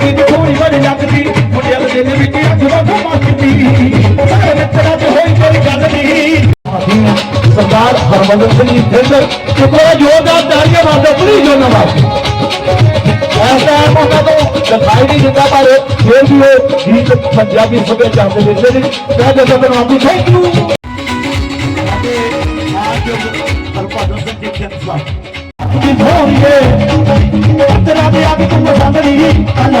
ਲੱਗਦੀ ਤੇ ਥੋੜੀ ਬੜੀ ਲੱਗਦੀ। ਮੁੰਡਿਆਂ ਦੇ ਦਿਲ ਵਿੱਚ ਅੱਗ ਵਾਂਗੂ ਮੱਚਦੀ ਸਾਰੇ ਮਿੱਤਰਾਂ 'ਚ ਹੋਈ ਤੇਰੀ ਗੱਲ ਨਹੀਂ ਸਰਦਾਰ ਹਰਮੰਦਰ ਸਿੰਘ ਜੀ ਫਿਲਰ ਚੁਕਰਾ ਜੋਰਦਾਰ ਤਾੜੀਆਂ ਮਾਰਦਾ ਪੂਰੀ ਜੋਨਾਂ ਵਾਸਤੇ ਐਸਾ ਹੈ ਤੋਂ ਦਿਖਾਈ ਨਹੀਂ ਦਿੰਦਾ, ਪਰ ਫਿਰ ਵੀ ਉਹ ਗੀਤ ਪੰਜਾਬੀ ਸੱਭਿਆਚਾਰ ਦੇ ਵਿੱਚ ਨੇ ਮੈਂ ਜਦੋਂ ਬਣਾਉਂਦੀ ਥੈਂਕ ਯੂ ਅਤੇ ਆਜ ਹਰਪਾਦਰ ਸਿੰਘ ਜੀ ਖੇਤਸਾ ਦੀ ਧੋਣੀਏ ਤੇਰਾ ਦੇ ਆ ਕੇ ਤੂੰ ਪਸੰਦ ਨਹੀਂ ਅੱਲਾ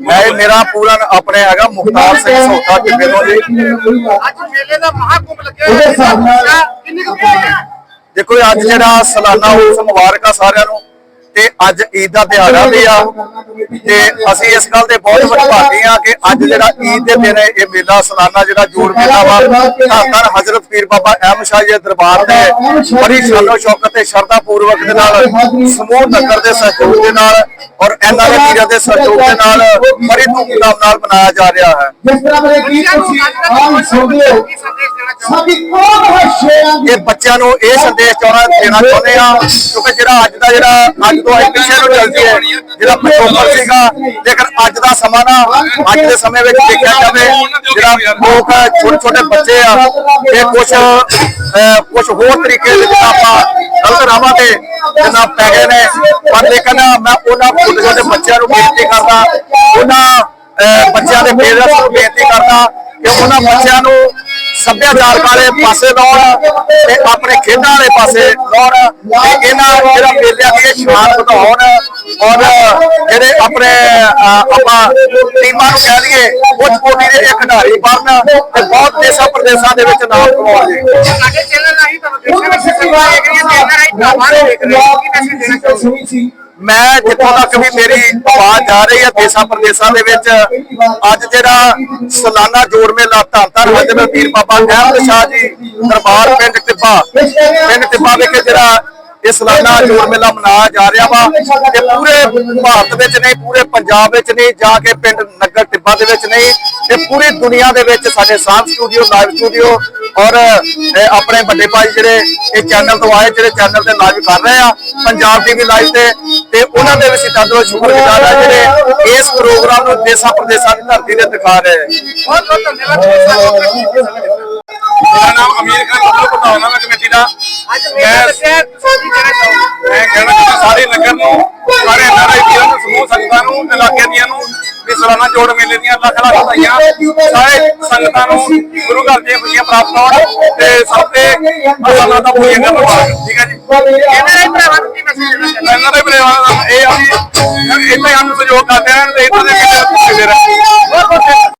ਮੈਂ ਮੇਰਾ ਪੂਰਾ ਨ- ਆਪਣੇ ਹੈਗਾ ਮੁਖਤਾਰ ਸਿੰਘ ਸੋਤਾ ਟਿੱਬੇ ਤੋਂ ਜੀ? ਅੱਜ ਮੇਲੇ ਦਾ ਮਹਾਕੁੰਭ ਲੱਗਿਆ ਦੇਖੋ ਅੱਜ ਜਿਹੜਾ ਸਾਲਾਨਾ ਉਸ ਮੁਬਾਰਕਾਂ ਸਾਰਿਆਂ ਨੂੰ ਤੇ ਅੱਜ ਈਦ ਦਾ ਦਿਹਾੜਾ ਵੀ ਆ। ਤੇ ਅਸੀਂ ਇਸ ਗੱਲ ਦੇ ਬਹੁਤ ਵਡਭਾਗੇ ਆ ਕਿ ਅੱਜ ਜਿਹੜਾ ਈਦ ਦੇ ਦਿਨ ਇਹ ਮੇਲਾ ਸਾਲਾਨਾ ਜਿਹੜਾ ਜੋੜ ਮੇਲਾ ਵਾ ਧੰਨ ਹਜ਼ਰਤ ਪੀਰ ਬਾਬਾ ਅਹਿਮਦ ਸ਼ਾਹ ਜੀ ਦੇ ਦਰਬਾਰ ਦੇ ਬੜੀ ਸ਼ਾਨੋ ਸ਼ੌਕਤ ਤੇ ਸ਼ਰਧਾ ਪੂਰਵਕ ਦੇ ਨਾਲ, ਸਮੂਹ ਨਗਰ ਦੇ ਸਹਿਯੋਗ ਦੇ ਨਾਲ ਔਰ ਇਹਨਾਂ ਦੇ ਵੀਰਾਂ ਦੇ ਸਹਿਯੋਗ ਦੇ ਨਾਲ ਬੜੀ ਧੂਮਧਾਮ ਨਾਲ ਮਨਾਇਆ ਜਾ ਰਿਹਾ ਹੈ। ਜਿਸ ਤਰ੍ਹਾਂ ਮੇਰੇ ਗੀਤ ਤੁਸੀਂ ਆਮ ਸੁਣਦੇ ਹੋ ਸਾਡੀ ਕੌਮ ਹੈ ਸ਼ੇਰਾਂ ਦੀ। ਇਹ ਬੱਚਿਆਂ ਨੂੰ ਇਹ ਸੰਦੇਸ਼ ਚਾਹਣਾ ਦੇਣਾ ਚਾਹੁੰਦੇ ਆ ਕਿਉਂਕਿ ਜਿਹੜਾ ਅੱਜ ਦਾ ਜਿਹੜਾ ਅੱਜ ਤੋਂ ਅਸੀਂ ਪਿੱਛੇ ਨੂੰ ਚੱਲਦੀ ਹੈ ਜਿਹੜਾ ਪਿਛੋਕੜ ਸੀਗਾ ਲੇਕਿਨ ਅੱਜ ਦਾ ਸਮਾਂ ਨਾ ਅੱਜ ਦੇ ਸਮੇਂ ਵਿੱਚ ਦੇਖਿਆ ਜਾਵੇ ਜਿਹੜਾ ਲੋਕ ਛੋਟੇ ਛੋਟੇ ਬੱਚੇ ਆ ਇਹ ਕੁਝ ਕੁਝ ਹੋਰ ਤਰੀਕੇ ਦੇ ਜਿੱਦਾਂ ਆਪਾਂ ਗਲਤ ਰਾਹਾਂ ਤੇ ਜਿੰਨਾ ਪੈ ਗਏ ਨੇ। ਪਰ ਲੇਕਿਨ ਮੈਂ ਉਹਨਾਂ ਛੋਟੇ ਛੋਟੇ ਬੱਚਿਆਂ ਨੂੰ ਬੇਨਤੀ ਕਰਦਾ ਉਹਨਾਂ ਅਹ, ਬੱਚਿਆਂ ਦੇ ਪੇਰੈਂਟਸ ਨੂੰ ਬੇਨਤੀ ਕਰਦਾ ਕਿ ਉਹਨਾਂ ਬੱਚਿਆਂ ਨੂੰ ਸੱਭਿਆਚਾਰ ਵਾਲੇ ਪਾਸੇ ਲਾਉਣ ਤੇ ਆਪਣੇ ਖੇਡਾਂ ਵਾਲੇ ਪਾਸੇ ਲਾਉਣ ਤੇ ਇਹਨਾਂ ਜਿਹੜਾ ਮੇਲਿਆਂ ਦੀ ਇਹ ਸ਼ਾਨ ਵਧਾਉਣ ਔਰ ਜਿਹੜੇ ਆਪਣੇ ਆਪਾਂ ਟੀਮਾਂ ਨੂੰ ਕਹਿ ਲਈਏ ਉੱਚ ਕੋਟੀ ਦੇ ਇਹ ਖਿਡਾਰੀ ਬਣਨ ਤੇ ਬਹੁਤ ਦੇਸ਼ਾਂ ਪ੍ਰਦੇਸ਼ਾਂ ਦੇ ਵਿੱਚ ਨਾਮ ਕਮਾਉਣਗੇ ਸਾਡੇ ਚੈਨਲ ਰਾਹੀਂ ਤੁਹਾਨੂੰ ਚੈਨਲ ਰਾਹੀਂ ਦੇਖ ਰਹੇ ਹੋ ਕੀ ਦੇਣਾ ਮੈਂ ਜਿੱਥੋਂ ਤੱਕ ਵੀ ਮੇਰੀ ਆਵਾਜ਼ ਜਾ ਰਹੀ ਹੈ, ਦੇਸ਼ਾਂ ਪ੍ਰਦੇਸ਼ਾਂ ਦੇ ਵਿੱਚ, ਅੱਜ ਜਿਹੜਾ ਸਾਲਾਨਾ ਜੋੜ ਮੇਲਾ ਧੰਨ ਧੰਨ ਹਜ਼ਰਤ ਪੀਰ ਬਾਬਾ ਅਹਿਮਦ ਸ਼ਾਹ ਜੀ ਦਰਬਾਰ, ਪਿੰਡ ਟਿੱਬਾ ਪਿੰਡ ਟਿੱਬਾ ਵਿਖੇ ਜਿਹੜਾ ਇਹ ਸਾਲਾਨਾ ਜੋੜ ਮੇਲਾ ਮਨਾਇਆ ਜਾ ਰਿਹਾ ਵਾ ਤੇ ਪੂਰੇ ਭਾਰਤ ਵਿੱਚ ਨਹੀਂ, ਪੂਰੇ ਪੰਜਾਬ ਵਿੱਚ ਨਹੀਂ, ਜਾ ਕੇ ਪਿੰਡ ਨਗਰ ਟਿੱਬਾ ਦੇ ਵਿੱਚ ਨਹੀਂ, ਤੇ ਪੂਰੀ ਦੁਨੀਆ ਦੇ ਵਿੱਚ ਸਾਡੇ ਸਾਂਝ ਸਟੂਡੀਓ, ਲਾਈਵ ਸਟੂਡੀਓ ਔਰ ਆਪਣੇ ਵੱਡੇ ਭਾਈ ਜਿਹੜੇ ਇਹ ਚੈਨਲ ਤੋਂ ਆਏ, ਜਿਹੜੇ ਚੈਨਲ ਤੇ ਲਾਈਵ ਕਰ ਰਹੇ ਆ, ਪੰਜਾਬ ਟੀਵੀ ਲਾਈਵ ਤੇ ਤੇ ਉਹਨਾਂ ਦੇ ਵੀ ਅਸੀਂ ਤੰਦਰੁਸਤ ਸ਼ੁਕਰਗੁਜ਼ਾਰ ਆ ਜਿਹੜੇ ਇਸ ਪ੍ਰੋਗਰਾਮ ਨੂੰ ਦੇਸ਼ਾਂ ਪ੍ਰਦੇਸ਼ਾਂ ਦੀ ਧਰਤੀ ਤੇ ਦਿਖਾ ਰਹੇ ਬਹੁਤ ਬਹੁਤ ਧੰਨਵਾਦ ਮੇਰਾ ਨਾਮ ਅਮੀਰ ਖਾਨ ਪ੍ਰਧਾਨ ਹਾਂ ਕਮੇਟੀ ਦਾ। ਮੈਂ ਕਹਿਣਾ ਚਾਹੁੰਦਾ ਸਾਰੇ ਨਗਰ ਨੂੰ ਸਾਰੇ ਨਾਰਾਈ ਵੀਰਾਂ ਨੂੰ ਸਮੂਹ ਸੰਗਤਾਂ ਨੂੰ ਤੇ ਇਲਾਕੇ ਦੀਆਂ ਨੂੰ ਵੀ ਸਾਲਾਨਾ ਜੋੜ ਮੇਲੇ ਦੀਆਂ ਲੱਖ ਲੱਖ ਵਧਾਈਆਂ। ਸਾਰੇ ਸੰਗਤਾਂ ਨੂੰ ਗੁਰੂ ਘਰ ਦੀਆਂ ਖੁਸ਼ੀਆਂ ਪ੍ਰਾਪਤ ਹੋਣ ਤੇ ਸਭ ਦੇ ਅਸਾਨਾ ਦਾ ਪੂਰੀਆਂ ਕਰਨ ਵਾਸਤੇ। ਠੀਕ ਹੈ ਜੀ? ਇਹਨਾਂ ਰਾਹੀਂ ਭਰਾਵਾਂ ਨੂੰ ਕੀ ਮੈਸੇਜ ਦੇਣਾ ਚਾਹੋਗੇ ਇਹਨਾਂ ਦੇ ਬਰੇਵਾਂ ਦਾ ਇਹ ਆ ਵੀ ਇੱਥੇ ਸਾਨੂੰ ਸਹਿਯੋਗ ਕਰਦੇ ਰਹਿਣ ਤੇ ਇਹਨਾਂ ਦੇ ਕਿਤੇ ਰਹਿਣ। ਬਹੁਤ ਬਹੁਤ